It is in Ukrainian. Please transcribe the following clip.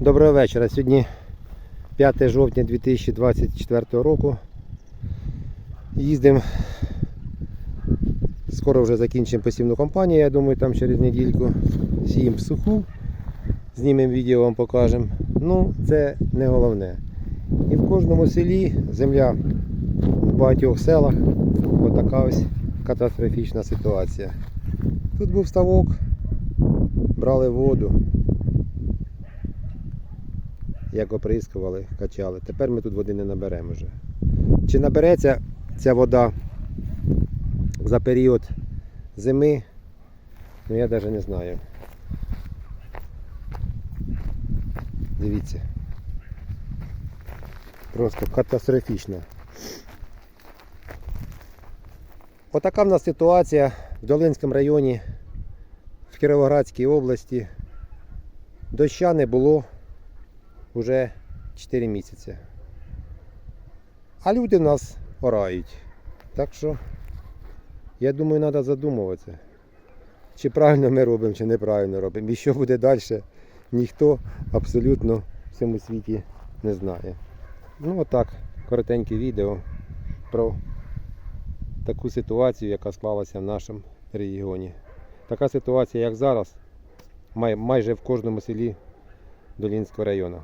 Доброго вечора. Сьогодні 5 жовтня 2024 року. Їздимо. Скоро вже закінчимо посівну кампанію, я думаю, там через недільку. Сіємо суху. Знімемо відео, вам покажемо. Ну, це не головне. І в кожному селі земля в багатьох селах отака ось катастрофічна ситуація. Тут був ставок, брали воду, як оприскували, качали. Тепер ми тут води не наберемо вже. Чи набереться ця вода за період зими? Ну я навіть не знаю. Дивіться. Просто катастрофічно. Отака в нас ситуація в Долинському районі, в Кіровоградській області. Доща не було вже 4 місяці. А люди нас орають. Так що, я думаю, треба задумуватися, чи правильно ми робимо, чи неправильно робимо. І що буде далі, ніхто абсолютно в цьому світі не знає. Ну отак, коротеньке відео про таку ситуацію, яка склалася в нашому регіоні. Така ситуація, як зараз, май- майже в кожному селі Долінського району.